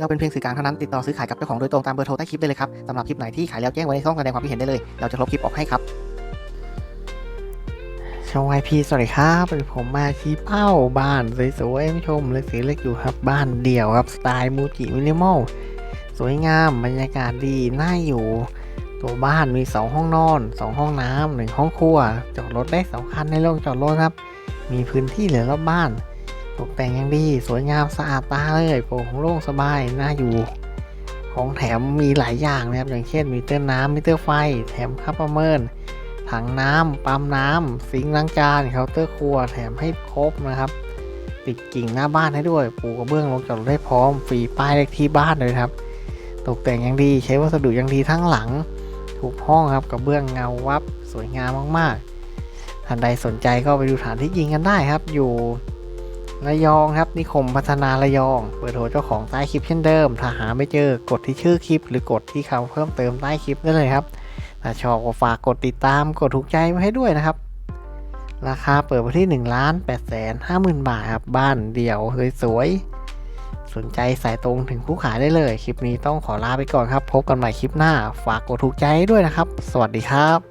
เราเป็นเพียงสื่อกลางเท่านั้นติดต่อซื้อขายกับเจ้าของโดยตรงตามเบอร์โทรใต้คลิปได้เลยครับสำหรับคลิปไหนที่ขายแล้วแจ้งไว้ในช่องแสดงความคิดเห็นได้เลยเราจะลบคลิปออกให้ครับชาวไอพีสวัสดีครับเป็นผมมาที่เป้าบ้านสวยๆผู้ชมเลยสีเล็กอยู่ครับบ้านเดี่ยวครับสไตล์มูจิมินิมอลสวยงามบรรยากาศดีน่าอยู่ ตัวบ้านมี 2 ห้องนอน 2 ห้องน้ำหนึ่งห้องครัว จอดรถได้สองคันในโรงจอดรถครับ มีพื้นที่เหลือรอบบ้าน ตกแต่งอย่างดี สวยงามสะอาดตาเลยโปร่งโล่งสบายน่าอยู่ ของแถมมีหลายอย่างนะครับ อย่างเช่นมิเตอร์น้ำมิเตอร์ไฟ แถมค่าประเมิน ถังน้ำปั๊มน้ำซิงค์ล้างจานเคาน์เตอร์ครัว แถมให้ครบนะครับติดกิ่งหน้าบ้านให้ด้วย ปูกระเบื้องลงจอดรถได้พร้อม ฟรีป้ายเลขที่บ้านเลยครับ ตกแต่งอย่างดีใช้วัสดุอย่างดีทั้งหลังทุกห้องครับกระเบื้องเงาวับ สวยงามมากๆท่านใดสนใจก็ไปดูฐานที่ยิงกันได้ครับ อยู่ ระยองครับนิคมพัฒนาระยองเบอร์โทรเจ้าของใต้คลิปเช่นเดิม ถ้าหาไม่เจอกดที่ชื่อคลิป หรือกดที่คำเพิ่มเติมใต้คลิปได้เลยครับถ้าชอบก็ฝากกดติดตามกดถูกใจไว้ให้ด้วยนะครับ ราคาเปิดไปที่1ล้าน8แสน5หมื่นบาทครับบ้านเดี่ยวสวยๆสนใจสายตรงถึงผู้ขายได้เลย คลิปนี้ต้องขอลาไปก่อนครับ พบกันใหม่คลิปหน้า ฝากกดถูกใจให้ด้วยนะครับ สวัสดีครับ